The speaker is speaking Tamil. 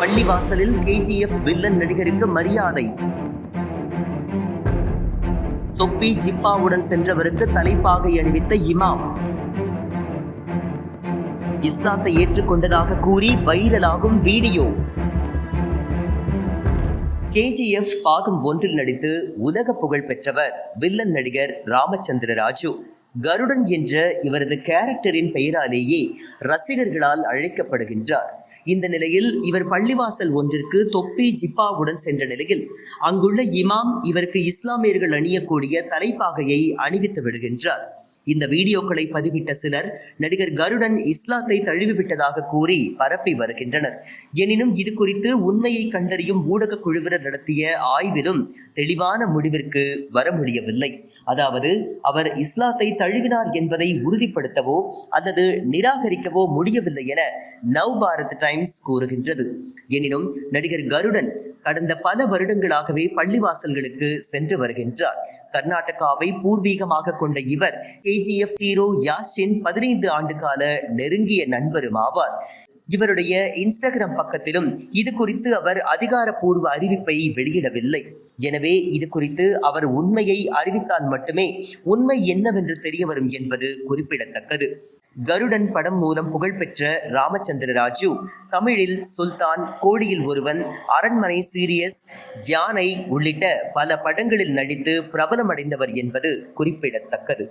பள்ளிவாசலில் கேஜிஎஃப் வில்லன் நடிகருக்கு மரியாதை. தொப்பி ஜிப்பாவுடன் சென்றவருக்கு தலைப்பாகை அணிவித்த இமாம். இஸ்லாத்தை ஏற்றுக்கொண்டதாக கூறி வைரலாகும் வீடியோ. கேஜிஎஃப் பாகம் ஒன்றில் நடித்து உலக புகழ் பெற்றவர் வில்லன் நடிகர் ராமச்சந்திர ராஜு. கருடன் என்ற இவரது கேரக்டரின் பெயராலேயே ரசிகர்களால் அழைக்கப்படுகின்றார். இந்த நிலையில் இவர் பள்ளிவாசல் ஒன்றிற்கு தொப்பி ஜிப்பாவுடன் சென்ற நிலையில் அங்குள்ள இமாம் இவருக்கு இஸ்லாமியர்கள் அணியக்கூடிய தலைப்பாகையை அணிவித்து விடுகின்றார். இந்த வீடியோக்களை பதிவிட்ட சிலர் நடிகர் கருடன் இஸ்லாத்தை தழுவிவிட்டதாக கூறி பரப்பி வருகின்றனர். எனினும் இது குறித்து உண்மையை கண்டறியும் ஊடக குழுவினர் நடத்திய ஆய்விலும் தெளிவான முடிவிற்கு வர முடியவில்லை. அதாவது அவர் இஸ்லாத்தை தழுவினார் என்பதை உறுதிப்படுத்தவோ அல்லது நிராகரிக்கவோ முடியவில்லை என நவ் பாரத் டைம்ஸ் கூறுகின்றது. எனினும் நடிகர் கருடன் கடந்த பல வருடங்களாகவே பள்ளிவாசல்களுக்கு சென்று வருகின்றார். கர்நாடகாவை பூர்வீகமாக கொண்ட இவர் கேஜிஎஃப் ஹீரோ யாஷின் பதினைந்து ஆண்டு கால நெருங்கிய நண்பரும் ஆவார். இவருடைய இன்ஸ்டாகிராம் பக்கத்திலும் இது குறித்து அவர் அதிகாரப்பூர்வ அறிவிப்பை வெளியிடவில்லை. எனவே இது குறித்து அவர் உண்மையை அறிவித்தால் மட்டுமே உண்மை என்னவென்று தெரிய வரும் என்பது குறிப்பிடத்தக்கது. கருடன் படம் மூலம் புகழ்பெற்ற ராமச்சந்திர ராஜு தமிழில் சுல்தான் கோடியில் ஒருவன் அரண்மனை சீரியஸ் யானை உள்ளிட்ட பல படங்களில் நடித்து பிரபலமடைந்தவர் என்பது குறிப்பிடத்தக்கது.